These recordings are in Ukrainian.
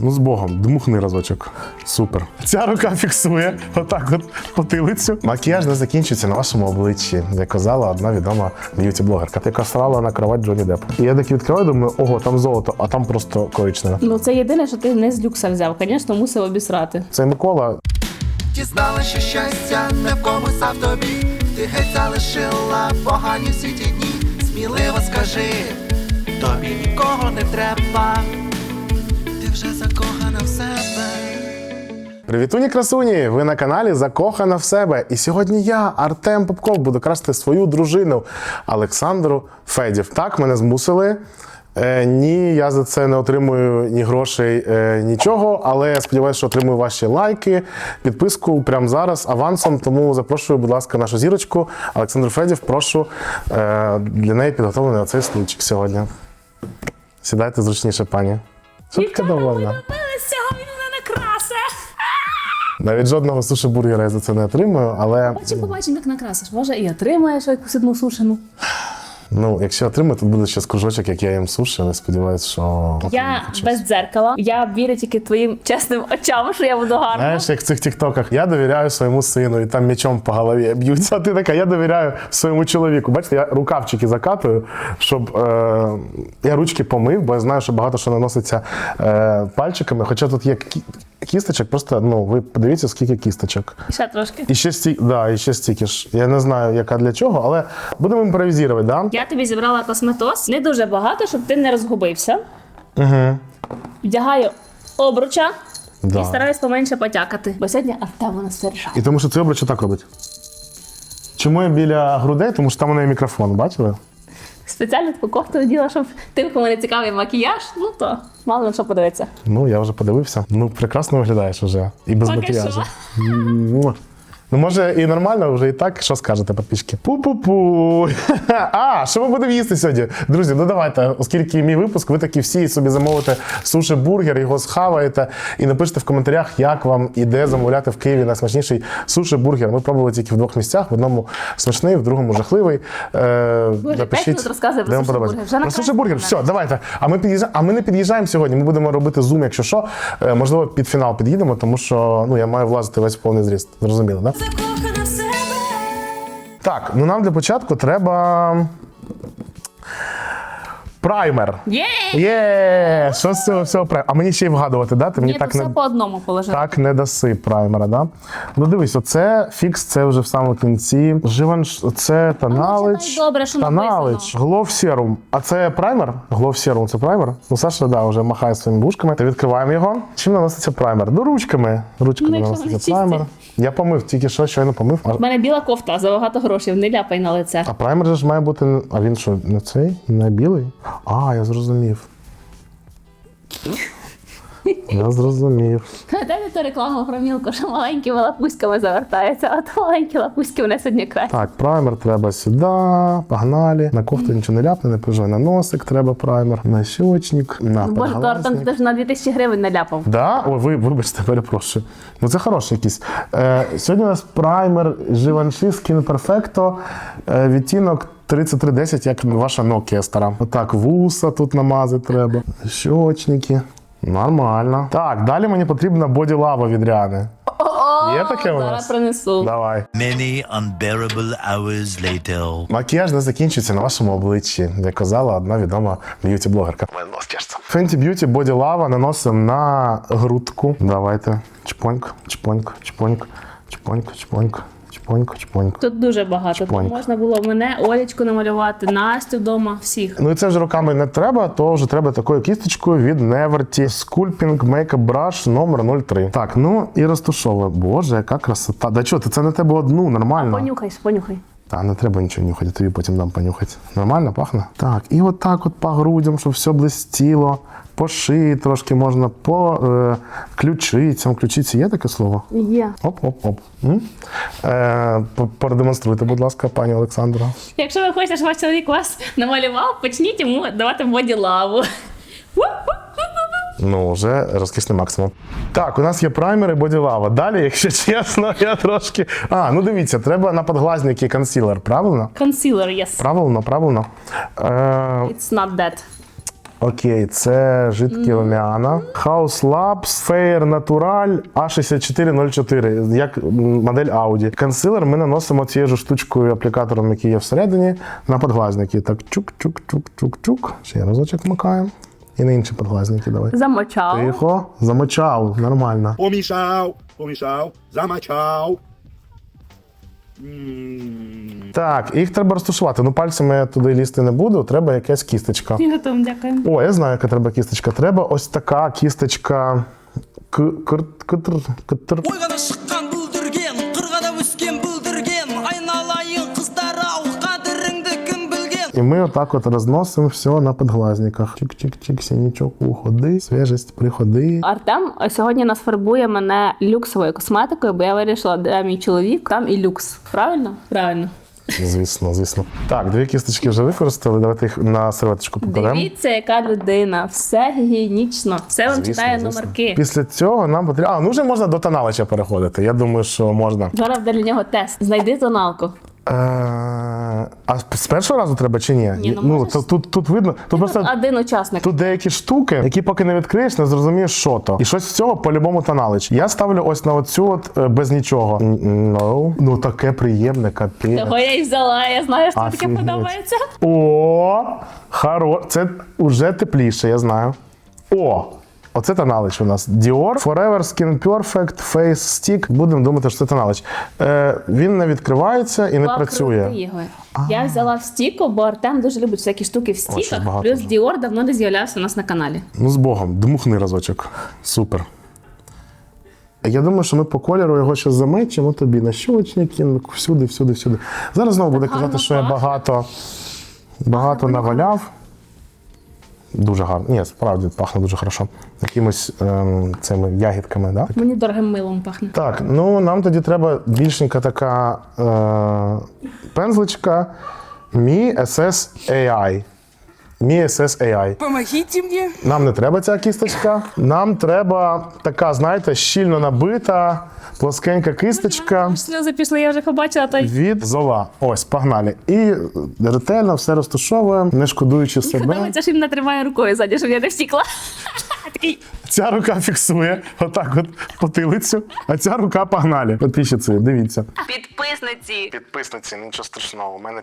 Ну, з Богом, дмухни разочок. Супер. Ця рука фіксує отак от потилицю. Макіяж не закінчується на вашому обличчі, як казала одна відома б'юті-блогерка, яка срала на кровать Джоні Депп. І я таки відкриваю, думаю, ого, там золото, а там просто коричневе. Ну це єдине, що ти не з люкса взяв. Звісно, мусив обісрати. Це Микола. Дізнала, що щастя не в комусь, а в тобі. Ти геть залишила погані всі ті дні. Сміливо скажи, тобі нікого не треба. Вже закохана в себе. Привітуні красуні! Ви на каналі Закохана в себе. І сьогодні я, Артем Попков, буду красти свою дружину Олександру Федів. Так, мене змусили. Е, ні, я за це не отримую ні грошей, е, нічого, але я сподіваюся, що отримую ваші лайки, підписку прямо зараз авансом. Тому запрошую, будь ласка, нашу зірочку Олександру Федів. Прошу е, для неї підготовлений оцей стульчик сьогодні. Сідайте зручніше, пані. Що довольна? Навіть жодного суші бургера я за це не отримую, але Бачимо, побачимо, як накрасиш. Може, і отримаєш якусь одну сушену. Ну, якщо отримаю, то буде ще кружочок, як я їм суші, але сподіваюся, що. Я без дзеркала. Я вірю тільки твоїм чесним очам, що я буду гарна. Знаєш, як в цих тіктоках, я довіряю своєму сину, і там м'ячом по голові б'ються. А ти така, я довіряю своєму чоловіку. Бачите, я рукавчики закатую, щоб е, я ручки помив, бо я знаю, що багато що наноситься е, пальчиками. Хоча тут є кісточок, просто ну ви подивіться, скільки кісточок. Ще трошки. І ще сті... да, і ще стільки ж. Я не знаю, яка для чого, але будемо імпровізувати, да? Я тобі зібрала косметоз. Не дуже багато, щоб ти не розгубився. Угу. Вдягаю обруча Да. і стараюсь поменше потякати. Бо сьогодні Артем у нас вирішав. І тому що цей обруч так робить. Чому я біля грудей? Тому що там у неї мікрофон, бачили? Спеціально таку кофту наділа, щоб тим, кому не цікавий макіяж, ну то мало на що подивитися. Ну, я вже подивився. Ну, прекрасно виглядаєш вже. І без Поки макіяжу. що. Ну, може, і нормально вже і так. Що скажете, підписчики? Пу-пу-пу. А, що ми будемо їсти сьогодні? Друзі, ну давайте, оскільки мій випуск, ви такі всі собі замовите суші бургер, його схаваєте і напишете в коментарях, як вам і де замовляти в Києві найсмачніший суші бургер. Ми пробували тільки в двох місцях: в одному смачний, в другому жахливий. Е, Боже, минут розказує про суші-бургер. Про суші-бургер. Все, давайте. А ми під'їжджаємо. А ми не під'їжджаємо сьогодні. Ми будемо робити зум, якщо що. Е, Можливо, під фінал під'їдемо, тому що ну я маю влазити весь повний зріст. Зрозуміло, да? Закохана в себе. Так, ну нам для початку треба. Праймер. Є! Є! Що з цього всього праймер? А мені ще й вгадувати, да? Ти мені Ні, так то не. по одному положити. Так не даси праймера, да? Ну дивись, оце фікс, це вже в самому кінці. Живанш, це таналич. читай добре, що таналич. Глов серум. А це праймер? Глов серум це праймер? Ну, Саша, да, вже махає своїми вушками. Та відкриваємо його. Чим наноситься праймер? Ну, ручками. Ручками Ну, якщо вони наноситься чисті. праймер. Я помив, тільки що щойно помив. У мене біла кофта за багато грошей, не ляпай на лице. а праймер же ж має бути. А він що, не цей? Не білий? А, я зрозумів. Я зрозумів. Де не то реклама про мілку, що маленькими лапуськами завертається, а то маленькі лапуськи мене сьогодні краще. Так, праймер треба сюди, погнали. На кофту нічого не ляпне, не пижой. На носик треба праймер, на щочник, на Ну, Боже, то Артем ти ж на 2000 гривень наляпав. Да? Ой, ви, вибачте, перепрошую. Ну це хороший якийсь. Е, сьогодні у нас праймер Givenchy Skin Perfecto, е, відтінок 3310, як ваша Nokia стара. Отак, вуса тут намазати треба, щочники. Нормально. Так, далі мені потрібна боді лава від Ріани. Є таке у Зараз нас? принесу. Давай. Many unbearable hours later. Макіяж не закінчується на вашому обличчі, як казала одна відома б'юті-блогерка. Fenty Beauty Body Lava наносимо на грудку. Давайте. Чпоньк, чпоньк, чпоньк, чпоньк, чпоньк, чпоньк, чпоньк. Тут дуже багато. Тут можна було мене, Олечку намалювати, Настю вдома, всіх. Ну і це вже руками не треба, то вже треба такою кісточкою від Neverty Sculpting Makeup Brush номер 03. Так, ну і розтушовуємо. Боже, яка красота. Да чого, ти це на тебе одну, нормально. Понюхай, понюхай. Та не треба нічого нюхати, тобі потім дам понюхати. Нормально пахне? Так, і отак от по грудям, щоб все блистіло. По шиї трошки можна, по е, ключицям. Ключиці є таке слово? Є. Оп-оп-оп. Е, продемонструйте, будь ласка, пані Олександра. Якщо ви хочете, щоб ваш чоловік вас намалював, почніть йому давати боді лаву. Ну, вже розкисний максимум. Так, у нас є праймер і боділава. Далі, якщо чесно, я трошки. А, ну дивіться, треба на подглазники консілер, правильно? Консілер, yes. Правильно, правильно. Е, It's not that. Окей, це жидкі румяна. House Labs Fair Natural A6404, як модель Audi. Консилер ми наносимо цією ж штучкою аплікатором, який є всередині, на подглазники. Так, чук-чук-чук-чук-чук. Ще разочок макаємо. І на інші подглазники давай. Замочав. Тихо, замочав, нормально. Помішав, помішав, замачав. Так, їх треба розташувати. Ну, пальцями я туди лізти не буду, треба якась кісточка. Ні, готовим, дякую. О, я знаю, яка треба кісточка. Треба ось така кісточка. К- кр- кр- кр- ойганы І ми отак от розносимо все на подглазниках. Чик-чик-чик, синячок, уходи, свіжість, приходи. Артем сьогодні нас фарбує мене люксовою косметикою, бо я вирішила, де мій чоловік, там і люкс. Правильно? Правильно. Звісно, звісно. Так, дві кісточки вже використали. Давайте їх на серветочку покладемо. Дивіться, яка людина, все гігієнічно, все вам читає номерки. Після цього нам потрібно. А, ну вже можна до тоналича переходити. Я думаю, що можна. Зараз для нього тест. Знайди тоналку. А з першого разу треба чи ні? Ні, ну, можеш. то, тут, тут видно. Тут просто Один учасник. Тут деякі штуки, які поки не відкриєш, не зрозумієш, що то. І щось з цього по-любому тоналич. Я ставлю ось на оцю от е, без нічого. Н- No. Ну таке приємне, капець. Того я і взяла, я знаю, що таке Офігеть. подобається. О, хоро. Це вже тепліше, я знаю. О! Оце тоналич у нас. Dior Forever Skin Perfect Face Stick. Будемо думати, що це тоналич. Е, він не відкривається і не Була працює. крутий, Ігор. Я взяла в стіку, бо Артем дуже любить всякі штуки в стіках. багато Плюс вже. Діор давно не з'являвся у нас на каналі. Ну, з Богом, дмухни разочок. Супер. Я думаю, що ми по кольору його ще замечимо тобі на щочники, ну, всюди, всюди, всюди. Зараз знову буде казати, що я багато, багато наваляв. Дуже гарно. Ні, справді пахне дуже хорошо. Якимось ем, цими ягідками, да? Мені дорогим милом пахне. Так, ну нам тоді треба більшенька така е, пензличка Mi SS AI. Mi SS AI. Помогіть мені. Нам не треба ця кісточка. Нам треба така, знаєте, щільно набита, плоскенька кисточка Сльози пішли, я вже побачила той. від зола. Ось, погнали. І ретельно все розташовуємо, не шкодуючи себе. Подобається, що він не рукою ззаді, щоб я не втікла. Такий. Ця рука фіксує отак от потилицю, а ця рука погнали. Підписчиці, дивіться. Підписниці. Підписниці, нічого страшного. У мене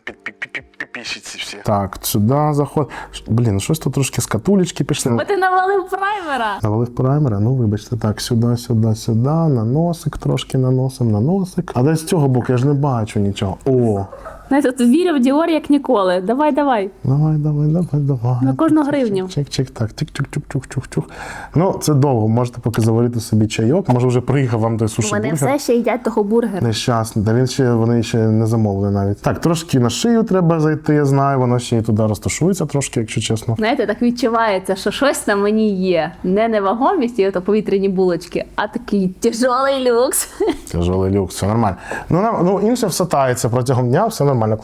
підписчиці всі. Так, сюди заход. Блін, щось тут трошки з катулечки пішли. Бо ти навалив праймера. Навалив праймера, ну вибачте, так, сюди, сюди, сюди, на носик трошки наносим, на носик. А десь з цього боку я ж не бачу нічого. О, Знаєте, тут вірю в Діор як ніколи. Давай, давай. давай, давай, давай, давай. На кожну гривню. Чик-чик, так, тик чук чук чук чук чук Ну, це довго. Можете поки заварити собі чайок. Може, вже приїхав вам той суші Вони бургер. все ще їдять того бургера. Нещасний. Та він ще вони ще не замовили навіть. Так, трошки на шию треба зайти, я знаю, воно ще й туди розташується трошки, якщо чесно. Знаєте, так відчувається, що щось на мені є. Не невагомість і ото повітряні булочки, а такий тяжолий люкс. Тяжелий люкс, все нормально. Ну, нам, ну інше все тається протягом дня, все нормально. нормально.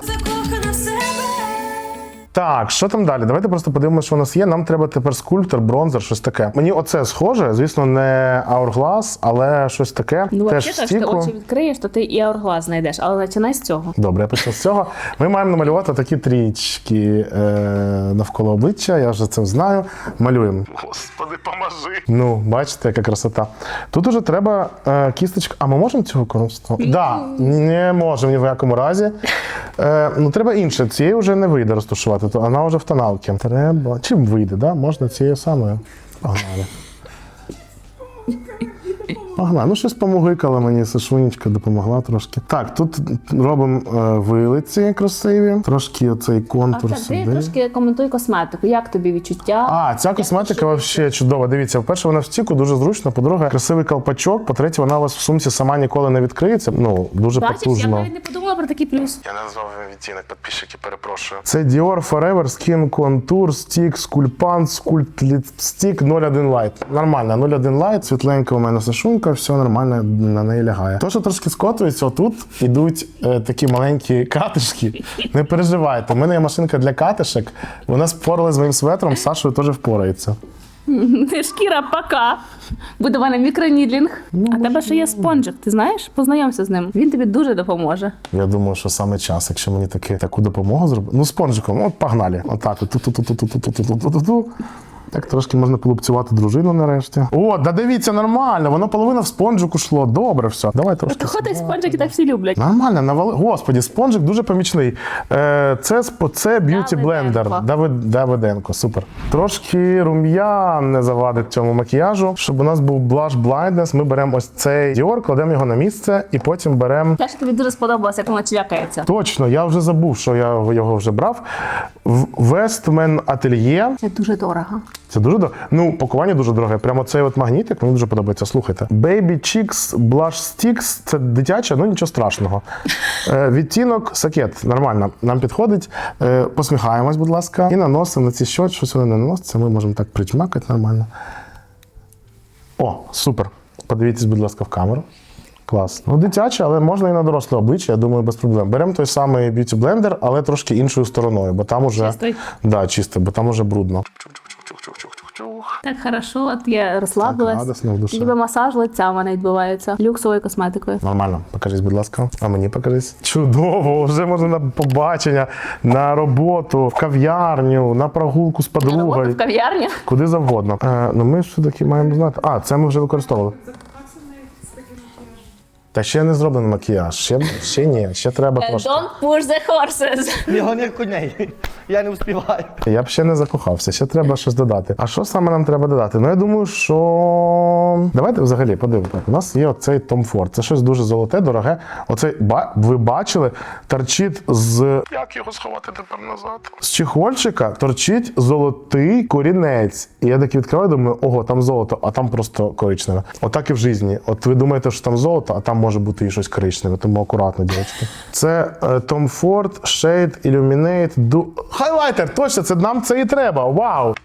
Так, що там далі? Давайте просто подивимося, що у нас є. Нам треба тепер скульптор, бронзер, щось таке. Мені оце схоже, звісно, не Hourglass, але щось таке. Ну, Теж взагалі, що ти очі відкриєш, то ти і аурглаз знайдеш, але починай з цього. Добре, я почну з цього. Ми маємо намалювати такі трічки е, навколо обличчя. Я вже це знаю. Малюємо. Господи, поможи. Ну, бачите, яка красота. Тут уже треба е, кісточка. А ми можемо цього використовувати? Так, да, не можемо ні в якому разі. Е, ну, треба інше. Цієї вже не вийде розташувати, то вона вже в тоналці. Треба. Чим вийде, да? можна цією самою. Погнали. Погнали. Ну, щось помогикала мені, Сашунечка допомогла трошки. Так, тут робимо е, вилиці красиві, трошки оцей контур ти сюди. трошки коментуй косметику. Як тобі відчуття? А, ця косметика взагалі чудова. Дивіться, по-перше, вона в стіку дуже зручно. По-друге, красивий колпачок. По-третє, вона у вас в сумці сама ніколи не відкриється. Ну, дуже Бачиш, я навіть не подумала про такий плюс. Я не назвав відтінок підписчики, перепрошую. Це Dior Forever Skin Contour Stick Sculptant Sculpt Lipstick 01 Light. Нормально, 01 Light, світленька у мене сашунка, все нормально на неї лягає. То, що трошки скотується, отут ідуть е, такі маленькі катишки. Не переживайте, у мене є машинка для катишек. Вона спорила з моїм светром, з Сашою теж впорається. Шкіра пока. Буде в мене мікронідлінг. а тебе ще є спонжик, ти знаєш? Познайомся з ним. Він тобі дуже допоможе. Я думаю, що саме час, якщо мені таки таку допомогу зробити. Ну, спонжиком, от погнали. Отак. от. Ту-ту-ту-ту-ту-ту-ту-ту-ту-ту. Так трошки можна полупцювати дружину нарешті. О, да дивіться, нормально, воно половина в спонжик ушло. Добре, все. Давай трошки. Ходить спонжик і так всі люблять. Нормально, навали. Господі, спонжик дуже помічний. Е, це це б'юті блендер. Давиденко. Давид, Давиденко, супер. Трошки рум'ян не завадить цьому макіяжу. Щоб у нас був блаш блайнднес, ми беремо ось цей Dior, кладемо його на місце і потім беремо. Те, що тобі дуже сподобалося, як воно чвякається. Точно, я вже забув, що я його вже брав. В Westman Atelier. Це дуже дорого. Це дуже дорого. Ну, пакування дуже дороге. Прямо цей от магнітик мені дуже подобається. Слухайте. Baby Chicks Blush Sticks це дитяче, ну нічого страшного. Е, відтінок сакет. Нормально. Нам підходить. Е, посміхаємось, будь ласка, і наносимо на ці щот, щось вони не наноситься. Ми можемо так причмакати нормально. О, супер. Подивіться, будь ласка, в камеру. Клас. Ну, дитяче, але можна і на доросле обличчя, я думаю, без проблем. Беремо той самий б'юті блендер, але трошки іншою стороною, бо там уже. Чистий? Да, чисто, бо там уже брудно. Так хорошо, от я розслабилась. Так, радісно в душі. Ніби масаж лиця в мене відбувається люксовою косметикою. Нормально, покажись, будь ласка. А мені покажись. Чудово, вже можна на побачення, на роботу, в кав'ярню, на прогулку з подругою. в кав'ярні. Куди завгодно. Е, ну ми ж все-таки маємо знати. А, це ми вже використовували. Та ще не зроблений макіяж. Ще, ще ні, ще треба трошки. Don't push the horses. Не коней. Я не успіваю. Я б ще не закохався, ще треба щось додати. А що саме нам треба додати? Ну я думаю, що давайте взагалі подивимося. У нас є оцей Tom Ford. Це щось дуже золоте, дороге. Оцей ба... ви бачили, торчить з. Як його сховати тепер назад? З чехольчика торчить золотий корінець. І я такий відкриваю, думаю, ого, там золото, а там просто коричневе. Отак і в житті. От ви думаєте, що там золото, а там може бути і щось коричневе, тому акуратно, дівчатки. Це е, Tom Ford Shade Illuminate Du... Хайлайтер, точно, це нам це і треба. Вау!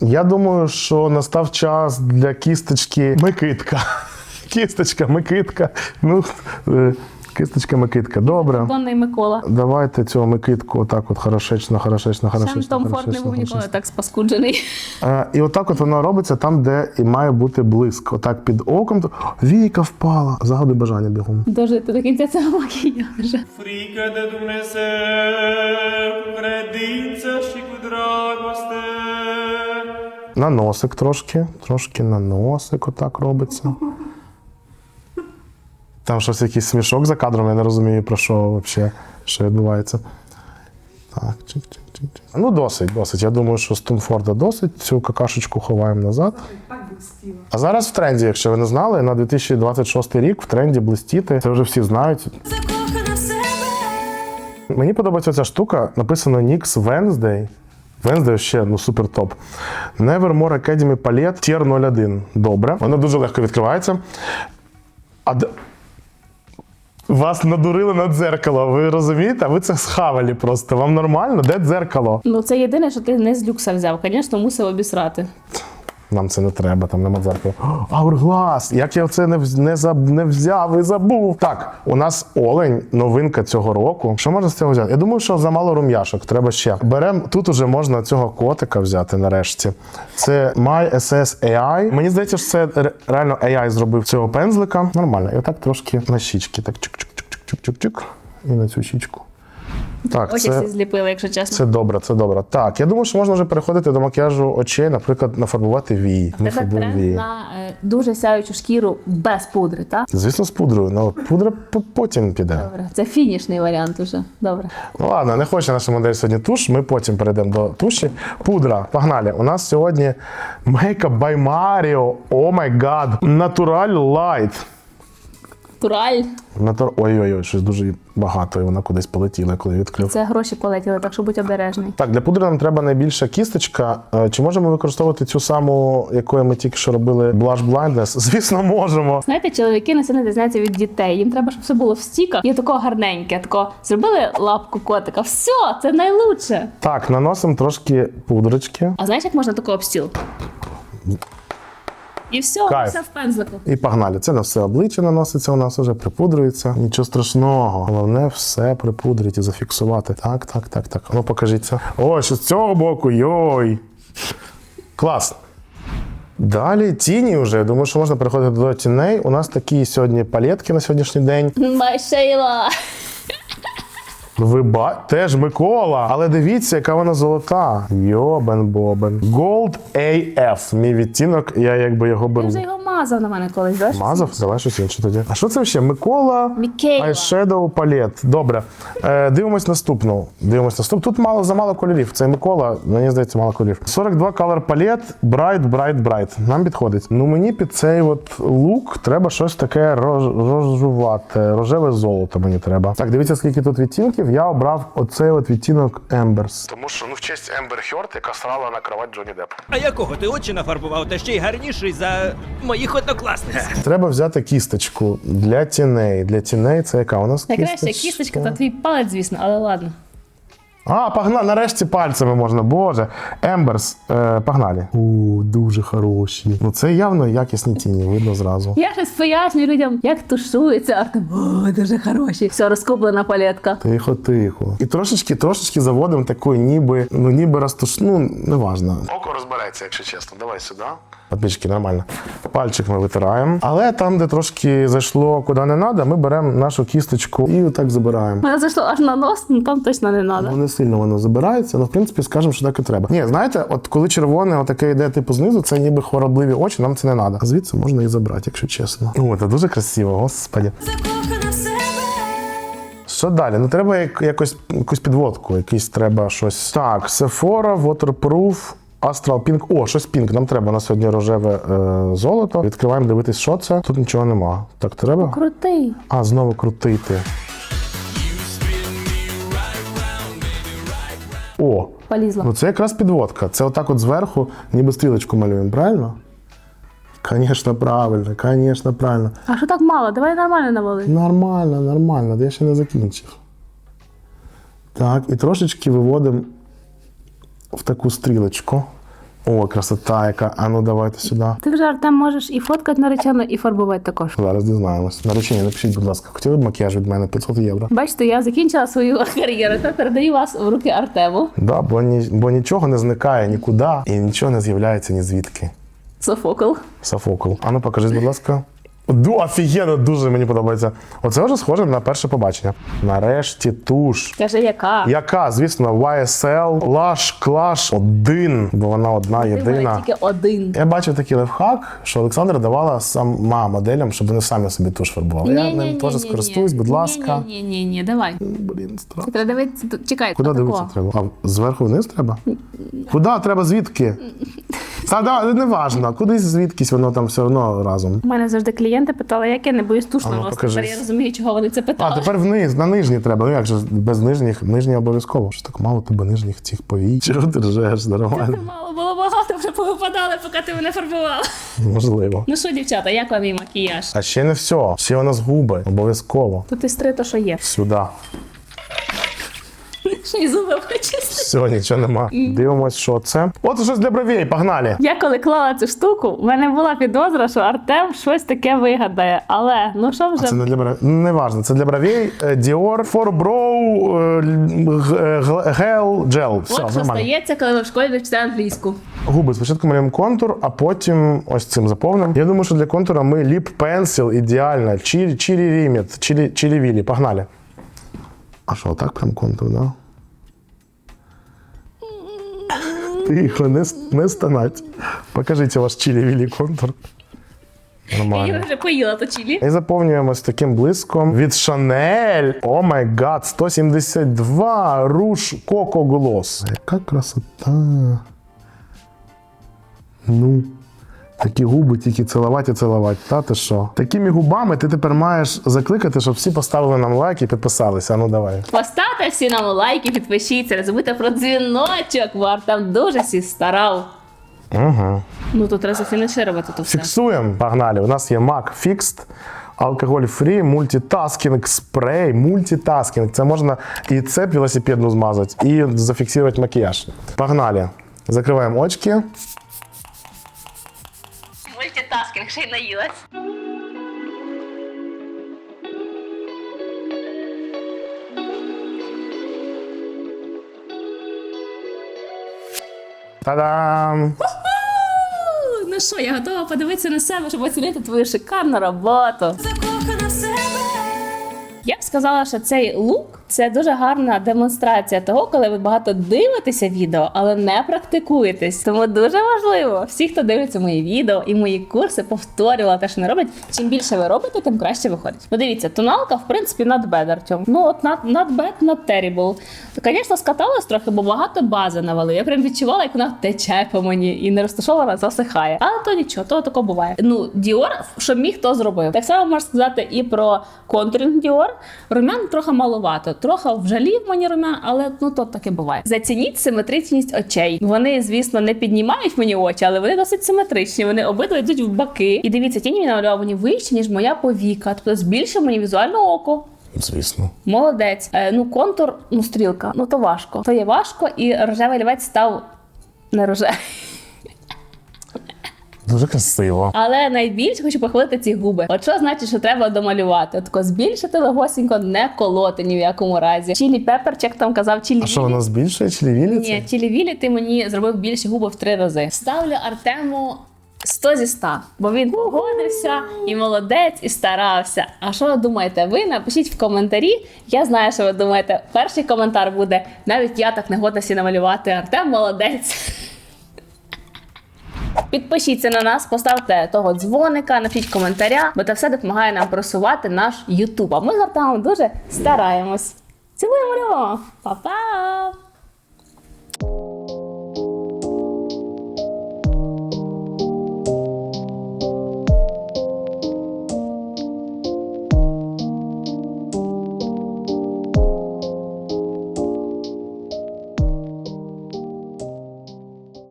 Я думаю, що настав час для кісточки Микитка. Кісточка, Микитка. Ну, е, кисточка Микитка. Добре. Конний Микола. Давайте цього Микитку отак от хорошечно, хорошечно, Сам хорошечно. Том Форд не був ніколи так спаскуджений. Е, І отак от воно робиться там, де і має бути блиск. Отак під оком. Віка впала. Загадуй бажання бігом. Дожити до кінця цього макіяжа. De Dumnezeu, cu credință și. На носик трошки, трошки на носик отак робиться. Там щось якийсь смішок за кадром, я не розумію, про що взагалі, що відбувається. Так, чик-чик-чик. Ну, досить, досить. Я думаю, що з досить. Цю какашечку ховаємо назад. А зараз в тренді, якщо ви не знали, на 2026 рік в тренді блистіти. Це вже всі знають. Мені подобається ця штука, написано NYX Wednesday. Wednesday ще ну супер топ. Nevermore Academy Palette Tier 01. Добре. Воно дуже легко відкривається. А. Вас надурили на дзеркало, ви розумієте? Ви це схавали просто. Вам нормально? Де дзеркало? Ну це єдине, що ти не з люкса взяв. Звісно, мусив обісрати. Нам це не треба, там нема дзеркала. Аурглас! Як я це не, вз- не, заб, не взяв і забув. Так, у нас олень, новинка цього року. Що можна з цього взяти? Я думаю, що замало рум'яшок, треба ще. Беремо, тут уже можна цього котика взяти нарешті. Це My SS AI. Мені здається, що це ре- реально AI зробив цього пензлика. Нормально. І отак трошки на щічки. Так чик-чик-чик-чик-чик-чик. І на цю щічку. Так, Очі це... всі зліпили, якщо чесно. Це добре, це добре. Так, я думаю, що можна вже переходити до макіяжу очей, наприклад, нафарбувати вії. Ми Це фарбуємо тренд вії. на е, дуже сяючу шкіру без пудри, так? Звісно, з пудрою, але пудра потім піде. Добре. Це фінішний варіант уже. Добре. Ну ладно, не хоче наша модель сьогодні туш. Ми потім перейдемо до туші. Пудра. Погнали. У нас сьогодні Makeup by Mario. О май гад. Natural Light. Тураль. Натур... Ой-ой-ой, щось дуже багато, і вона кудись полетіла, коли відкрив. Це гроші полетіли, так що будь обережний. Так, для пудри нам треба найбільша кісточка. Е, Чи можемо використовувати цю саму, якою ми тільки що робили Blush Blindness? Звісно, можемо. Знаєте, чоловіки не сильно різняться від дітей. Їм треба, щоб все було в стіках. Є такого гарненьке, тако зробили лапку котика. Все, це найлучше. Так, наносимо трошки пудрочки А знаєш, як можна тако об стіл? І все, Кайф. все в пензлику. і погнали. Це на все обличчя наноситься, у нас вже припудрюється. Нічого страшного. Головне все припудрити і зафіксувати. Так, так, так, так. Ну покажіться. О, що з цього боку, йой. Клас. Далі тіні вже. Я думаю, що можна переходити до тіней. У нас такі сьогодні палетки на сьогоднішній день. Майшейла. Ви ба... теж Микола. Але дивіться, яка вона золота. Йобен бобен. Gold AF. Мій відтінок, я якби його Ти беру. вже його мазав на мене колись, бачиш? Мазав, давай щось інше тоді. А що це ще? Микола Мікейла. Eyeshadow Palette. Добре. Е, дивимось наступну. Дивимось наступну. Тут мало замало кольорів. Це Микола, мені здається, мало кольорів. 42 Color Palette, Bright, Bright, Bright. Нам підходить. Ну мені під цей от лук треба щось таке рож, рожувати. Рожеве золото мені треба. Так, дивіться, скільки тут відтінків. Я обрав оцей от відтінок Емберс. Тому що ну в честь Ембер Хьорд, яка срала на кровать Джонні Депп. А якого ти очі нафарбував, та ще й гарніший за моїх однокласниць? Треба взяти кісточку для тіней. Для тіней це яка у нас Найкраща кісточка, то твій палець, звісно, але ладно. А, погнали, нарешті пальцями можна. Боже. Емберс, е, погнали. У, дуже хороші. Ну це явно якісні тіні, видно зразу. Я щось пояснюю людям, як тушується Артем. О, дуже хороші. Все, розкуплена палетка. Тихо, тихо. І трошечки, трошечки заводимо таку, ніби, ну ніби розтуш... ну, неважно. Око розбереться, якщо чесно. Давай сюди. Подпічки, нормально. Пальчик ми витираємо. Але там, де трошки зайшло куди не треба, ми беремо нашу кісточку і отак забираємо. Мене зайшло аж на нос, ну там точно не треба. Сильно воно забирається, але в принципі скажемо, що так і треба. Ні, знаєте, от коли червоне отаке йде типу знизу, це ніби хворобливі очі, нам це не треба. Звідси можна і забрати, якщо чесно. О, це дуже красиво, господі. Що далі? Ну треба як- якось якусь підводку, якийсь треба щось. Так, Sephora, Waterproof. Astral Pink. О, щось Pink. Нам треба на сьогодні рожеве е, золото. Відкриваємо дивитись, що це. Тут нічого нема. Так, треба? Крутий. А, знову крутити. О, Полізла. ну це якраз підводка. Це отак от зверху, ніби стрілочку малюємо, правильно? Звісно, правильно, звісно, правильно. А що так мало? Давай нормально навали. Нормально, нормально, я ще не закінчив. Так, і трошечки виводимо в таку стрілочку. О, красота яка. А ну давайте сюди. Ти вже Артем можеш і фоткати наречено, і фарбувати також. Зараз дізнаємось. Наречення, напишіть, будь ласка, хотіли б макіяж від мене 500 євро. Бачите, я закінчила свою кар'єру та передаю вас в руки Артему. Да, бо, ні, бо нічого не зникає нікуди і нічого не з'являється ні звідки. Софокл. Софокл. А ну покажіть, будь ласка. Ду, офігенно, дуже мені подобається. Оце вже схоже на перше побачення. Нарешті туш. Каже, яка? Яка, звісно, YSL Lush Clash 1, бо вона одна єдина. тільки один. Я бачив такий лайфхак, що Олександра давала сама моделям, щоб вони самі собі туш фарбували. Я ним теж скористуюсь, будь ласка. Ні, ні, ні, ні, давай. Блін, страшно. Треба дивитися. Чекай, Куди отако. дивитися треба? А зверху вниз треба? Куди треба звідки? Та да, не важно. Кудись звідкись воно там все одно разом. У мене завжди клієнти питали, як я не боюсь туш А ну, Тепер я розумію, чого вони це А, тепер вниз, на нижні треба. Ну як же без нижніх, нижні обов'язково. Що так мало тебе нижніх цих повій? Чого ти ржеш? Нормально. Мало було багато, вже повипадали, поки ти мене фарбувала. Можливо. Ну що, дівчата, як вам мій макіяж? А ще не все. Ще у нас губи. Обов'язково. Тут і стри, то що є. Сюди. Ще й зуби почистити. Все, нічого нема. Дивимось, що це. От щось для бровей, погнали. Я коли клала цю штуку, в мене була підозра, що Артем щось таке вигадає. Але ну що вже Це не для бровей. Не важно. Це для бровей. Е, Dior For Brow е, г- Gel Gel. Все, От що нормально. стається, коли ви в школі вчите англійську. Губи спочатку малюємо контур, а потім ось цим заповнимо. Я думаю, що для контура ми ліп пенсил ідеально. Чілі, чілі ріміт, чілі, чілі вілі. Погнали. А що, так прям контур, да? Тихо, не, не стонать. Покажіть ваш чілі вілі контур. Я вже поїла то чилі. І заповнюємо з таким блиском від Chanel. О май гад, 172 руш Коко Глос. Яка красота. Ну. Такі губи тільки цілувати і цілувати. Та ти що? Такими губами ти тепер маєш закликати, щоб всі поставили нам лайк і підписалися. Ну давай. Поставте всі нам лайки, підпишіться, забудьте про дзвіночок, бо Артем дуже сі старав. Угу. Ну тут треба зафініширувати то все. Фіксуємо. Погнали. У нас є MAC Fixed. Алкоголь фрі, мультитаскінг, спрей, мультитаскінг. Це можна і цеп велосипедну змазати, і зафіксувати макіяж. Погнали. Закриваємо очки. Мультитаскінг, ще й наїлась. Та-дам! Ну що, я готова подивитися на себе, щоб оцінити твою шикарну роботу. Я б сказала, що цей лук Це дуже гарна демонстрація того, коли ви багато дивитеся відео, але не практикуєтесь. Тому дуже важливо всі, хто дивиться мої відео і мої курси, повторювала те, що не робить. Чим більше ви робите, тим краще виходить. Ну дивіться, тоналка, в принципі, not bad. Ну от not, not bad, not terrible. Звісно, скаталась трохи, бо багато бази навалив. Я прям відчувала, як вона тече по мені і не розташована, засихає. Але то нічого, то тако буває. Ну, Діор, що міг, то зробив. Так само можна сказати і про контуринг Діор. Румян трохи маловато, трохи вжалів мені румян, але ну то таке буває. Зацініть симетричність очей. Вони, звісно, не піднімають мені очі, але вони досить симетричні. Вони обидва йдуть в боки. І дивіться, тіні намальовані вище, ніж моя повіка. Тобто збільшив мені візуальне око. Звісно. Молодець. Е, ну, контур, ну, стрілка, ну то важко. То є важко, і рожевий лівець став не рожевий. Дуже красиво. Але найбільше хочу похвалити ці губи. От що значить, що треба домалювати? Отко збільшити легосенько, не колоти ні в якому разі. Чілі пепер, як там казав, чілі А що воно збільшує чи лівіліться? Ні, чілі вілі ти мені зробив більше губи в три рази. Ставлю Артему 100 зі 100, бо він погодився і молодець, і старався. А що ви думаєте? Ви напишіть в коментарі. Я знаю, що ви думаєте. Перший коментар буде: навіть я так не годна сі намалювати. Артем молодець. Підпишіться на нас, поставте того дзвоника, напишіть коментаря, бо це все допомагає нам просувати наш Ютуб. А ми з Артемом дуже стараємось. Цілуємо! Па-па!